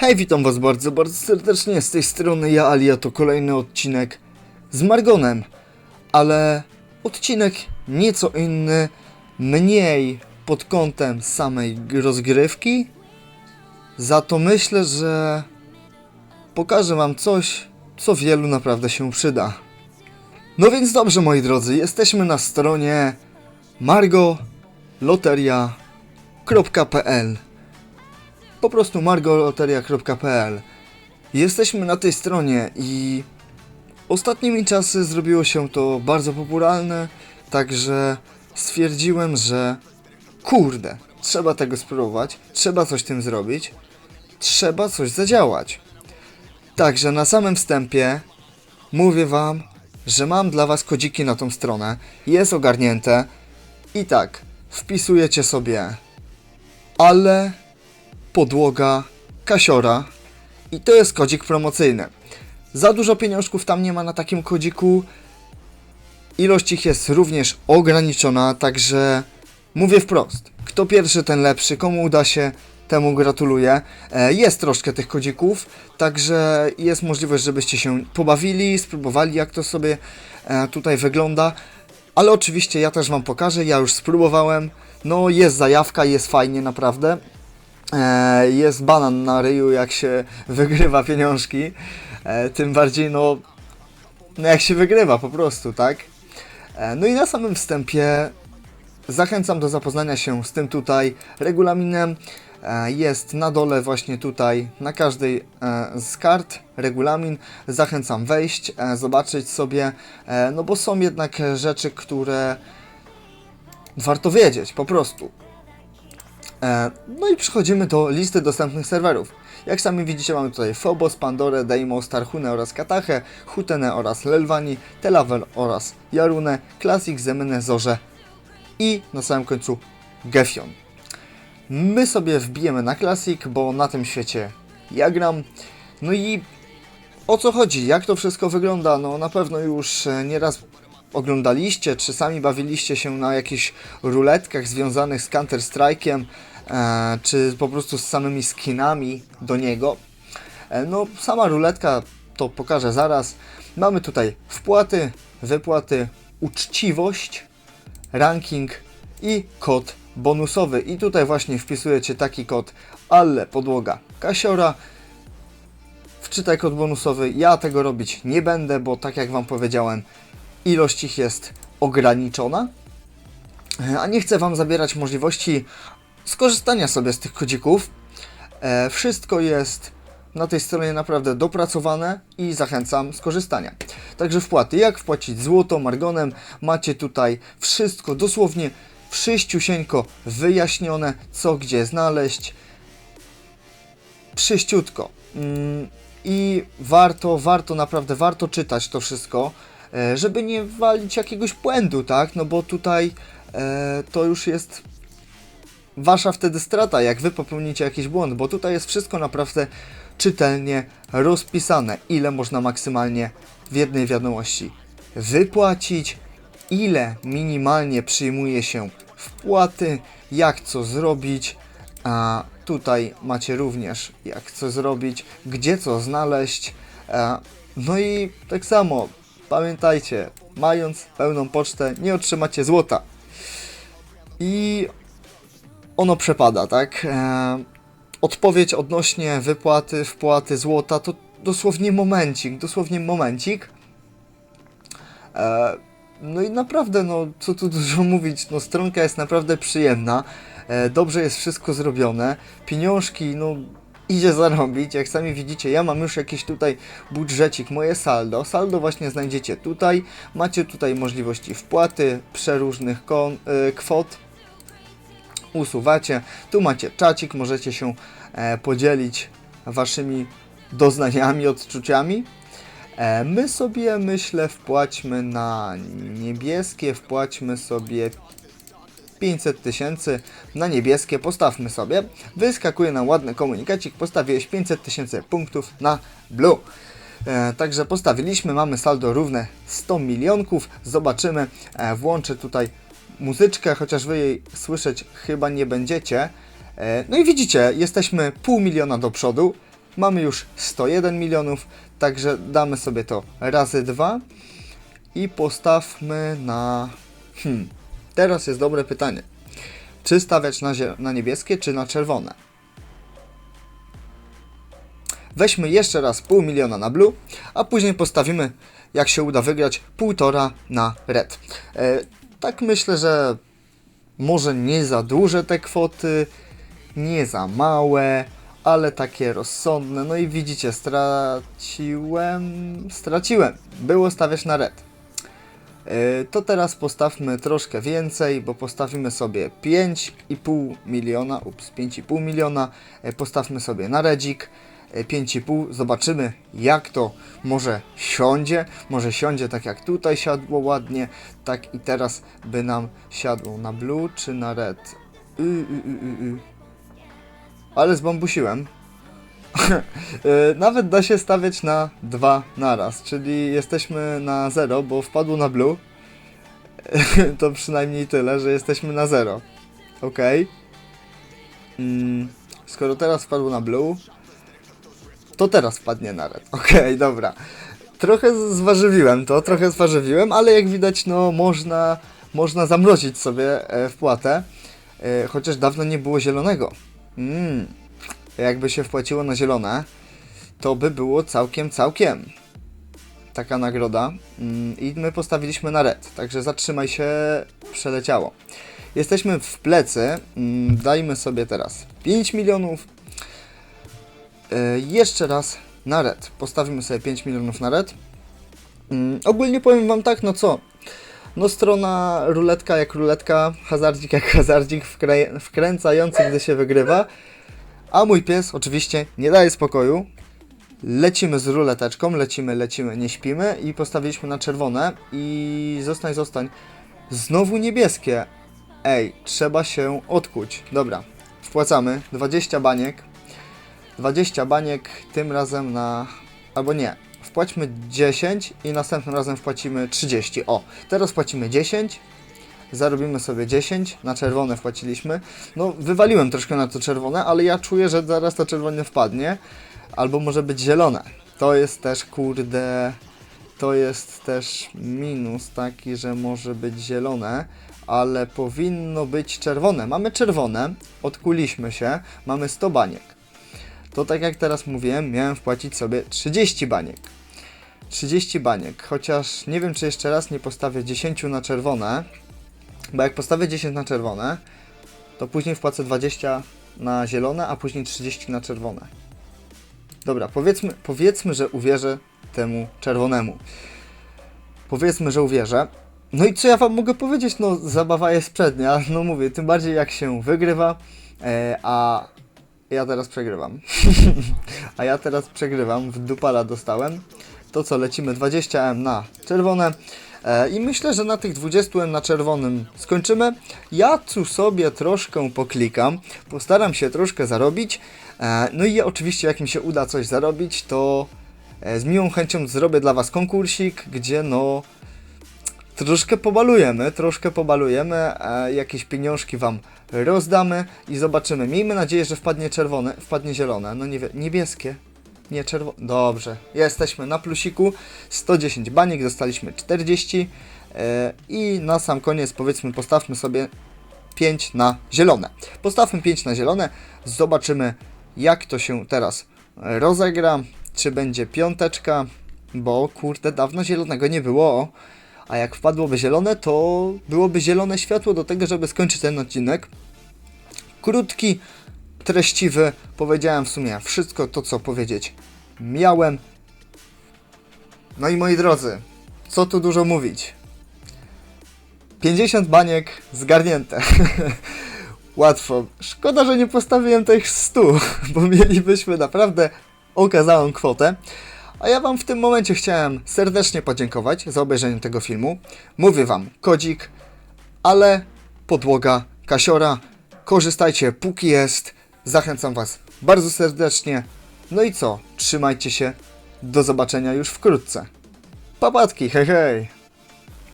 Hej, witam was bardzo, bardzo serdecznie z tej strony ja, Alia, to kolejny odcinek z Margonem, ale odcinek nieco inny, mniej pod kątem samej rozgrywki, za to myślę, że pokażę wam coś, co wielu naprawdę się przyda. No więc dobrze, moi drodzy, jesteśmy na stronie margoloteria.pl po prostu margoloteria.pl Jesteśmy na tej stronie i ostatnimi czasy zrobiło się to bardzo popularne, także stwierdziłem, że kurde, trzeba tego spróbować, trzeba coś tym zrobić, trzeba coś zadziałać. Także na samym wstępie mówię wam, że mam dla was kodziki na tą stronę, jest ogarnięte. I tak, wpisujecie sobie ale podłoga kasiora i to jest kodzik promocyjny. Za dużo pieniążków tam nie ma na takim kodziku. Ilość ich jest również ograniczona, także mówię wprost. Kto pierwszy, ten lepszy. Komu uda się, temu gratuluję. E, Jest troszkę tych kodzików, także jest możliwość, żebyście się pobawili, spróbowali jak to sobie e, tutaj wygląda. Ale oczywiście ja też Wam pokażę, ja już spróbowałem. No jest zajawka, jest fajnie naprawdę. E, jest banan na ryju, jak się wygrywa pieniążki. E, tym bardziej, no, no jak się wygrywa po prostu, tak? E, no i na samym wstępie zachęcam do zapoznania się z tym tutaj regulaminem. Jest na dole właśnie tutaj na każdej z kart regulamin. Zachęcam wejść, zobaczyć sobie, no bo są jednak rzeczy, które warto wiedzieć po prostu. E, No i przechodzimy do listy dostępnych serwerów. Jak sami widzicie mamy tutaj Phobos, Pandorę, Deimos, Tarhunę oraz Katachę, Hutenę oraz Lelwani, Telavel oraz Jarunę, Classic, Zemenę, Zorze i na samym końcu Gefion. My sobie wbijemy na Classic, bo na tym świecie ja gram. No i o co chodzi? Jak to wszystko wygląda? No na pewno już e, nieraz oglądaliście, czy sami bawiliście się na jakichś ruletkach związanych z Counter Strike'iem, e, czy po prostu z samymi skinami do niego. E, no sama ruletka to pokażę zaraz. Mamy tutaj wpłaty, wypłaty, uczciwość, ranking i kod bonusowy. I tutaj właśnie wpisujecie taki kod ale podłoga kasiora. Wczytaj kod bonusowy. Ja tego robić nie będę, bo tak jak Wam powiedziałem, ilość ich jest ograniczona. E, A nie chcę Wam zabierać możliwości skorzystania sobie z tych kodzików. E, Wszystko jest na tej stronie naprawdę dopracowane i zachęcam skorzystania. Także wpłaty, jak wpłacić złoto, margonem, macie tutaj wszystko dosłownie wszyściusieńko wyjaśnione, co gdzie znaleźć. Przyściutko. Mm, I warto, warto, naprawdę warto czytać to wszystko, e, żeby nie walić jakiegoś błędu, tak? No bo tutaj e, to już jest wasza wtedy strata, jak wy popełnicie jakiś błąd, bo tutaj jest wszystko naprawdę czytelnie rozpisane, ile można maksymalnie w jednej wiadomości wypłacić, ile minimalnie przyjmuje się wpłaty, jak co zrobić, a tutaj macie również jak co zrobić, gdzie co znaleźć, no i tak samo pamiętajcie, mając pełną pocztę nie otrzymacie złota. I ono przepada, tak? E, odpowiedź odnośnie wypłaty, wpłaty złota to dosłownie momencik, dosłownie momencik. E, no i naprawdę, no co tu dużo mówić, no stronka jest naprawdę przyjemna, e, dobrze jest wszystko zrobione, pieniążki, no idzie zarobić, jak sami widzicie, ja mam już jakiś tutaj budżecik, moje saldo, saldo właśnie znajdziecie tutaj, macie tutaj możliwości wpłaty przeróżnych kon, e, kwot, usuwacie. Tu macie czacik, możecie się e, podzielić waszymi doznaniami, odczuciami. E, my sobie, myślę, wpłaćmy na niebieskie, wpłaćmy sobie 500 tysięcy na niebieskie, postawmy sobie. Wyskakuje nam ładny komunikacik, postawiłeś 500 tysięcy punktów na blue. E, także postawiliśmy, mamy saldo równe 100 milionków. Zobaczymy, włączę tutaj muzyczkę, chociaż wy jej słyszeć chyba nie będziecie. E, no i widzicie, jesteśmy pół miliona do przodu. Mamy już 101 milionów, także damy sobie to razy dwa i postawmy na... Hmm, teraz jest dobre pytanie. Czy stawiać na, na niebieskie, czy na czerwone? Weźmy jeszcze raz pół miliona na blue, a później postawimy, jak się uda wygrać, półtora na red. Tak myślę, że może nie za duże te kwoty, nie za małe, ale takie rozsądne. No i widzicie, straciłem, straciłem. Było stawiać na red. E, To teraz postawmy troszkę więcej, bo postawimy sobie 5,5 miliona, ups, 5,5 miliona, E, postawmy sobie na redzik, 5,5, zobaczymy jak to może siądzie, może siądzie tak jak tutaj siadło ładnie, tak i teraz by nam siadło na blue czy na red. Y, y, y, y, y. Ale zbambusiłem. E, Nawet da się stawiać na dwa naraz, czyli jesteśmy na 0, bo wpadło na blue. to przynajmniej tyle, że jesteśmy na 0. Ok. Mm, skoro teraz wpadło na blue, to teraz wpadnie na red. Ok, dobra. Trochę zważywiłem to, trochę zważywiłem, ale jak widać, no można, można zamrozić sobie e, wpłatę. E, chociaż dawno nie było zielonego. Mm, jakby się wpłaciło na zielone, to by było całkiem, całkiem taka nagroda. Mm, I my postawiliśmy na red, także zatrzymaj się, przeleciało. Jesteśmy w plecy, mm, dajmy sobie teraz 5 milionów. E, jeszcze raz na red, postawimy sobie 5 milionów na red. Mm, ogólnie powiem wam tak, no co, no strona ruletka jak ruletka, hazardzik jak hazardzik, wkrę- wkręcający gdy się wygrywa. A mój pies oczywiście nie daje spokoju. Lecimy z ruleteczką, lecimy, lecimy, nie śpimy i postawiliśmy na czerwone i zostań, zostań. Znowu niebieskie. Ej, trzeba się odkuć. Dobra, wpłacamy 20 baniek. 20 baniek tym razem na... albo nie. Wpłaćmy 10 i następnym razem wpłacimy 30. O, teraz płacimy 10. Zarobimy sobie 10, na czerwone wpłaciliśmy. No, wywaliłem troszkę na to czerwone, ale ja czuję, że zaraz to czerwone wpadnie. Albo może być zielone. To jest też, kurde, to jest też minus taki, że może być zielone, ale powinno być czerwone. Mamy czerwone, odkuliśmy się, mamy 100 baniek. To tak jak teraz mówiłem, miałem wpłacić sobie 30 baniek. 30 baniek, chociaż nie wiem, czy jeszcze raz nie postawię 10 na czerwone, bo jak postawię 10 na czerwone, to później wpłacę 20 na zielone, a później 30 na czerwone. Dobra, powiedzmy, powiedzmy, że uwierzę temu czerwonemu. Powiedzmy, że uwierzę. No i co ja wam mogę powiedzieć? No, zabawa jest przednia. No mówię, tym bardziej jak się wygrywa, e, a ja teraz przegrywam. a ja teraz przegrywam, w dupala dostałem. To co, lecimy 20M na czerwone. E, I myślę, że na tych 20M na czerwonym skończymy. Ja tu sobie troszkę poklikam, postaram się troszkę zarobić. E, No i oczywiście, jak mi się uda coś zarobić, to e, z miłą chęcią zrobię dla Was konkursik, gdzie no troszkę pobalujemy, troszkę pobalujemy, e, jakieś pieniążki Wam rozdamy i zobaczymy. Miejmy nadzieję, że wpadnie czerwone, wpadnie zielone, no nie, niebieskie. Nie, czerwone. Dobrze, jesteśmy na plusiku. 110 baniek, dostaliśmy 40. E, I na sam koniec powiedzmy, postawmy sobie 5 na zielone. Postawmy 5 na zielone, zobaczymy jak to się teraz rozegra. Czy będzie piąteczka, bo kurde, dawno zielonego nie było. A jak wpadłoby zielone, to byłoby zielone światło do tego, żeby skończyć ten odcinek. Krótki, treściwy. Powiedziałem w sumie wszystko to, co powiedzieć miałem. No i moi drodzy, co tu dużo mówić. 50 baniek zgarnięte. Łatwo. Szkoda, że nie postawiłem tych 100, bo mielibyśmy naprawdę okazałą kwotę. A ja Wam w tym momencie chciałem serdecznie podziękować za obejrzenie tego filmu. Mówię Wam, kodzik, ale podłoga kasiora. Korzystajcie póki jest. Zachęcam Was bardzo serdecznie. No i co? Trzymajcie się. Do zobaczenia już wkrótce. Papatki, hej hej!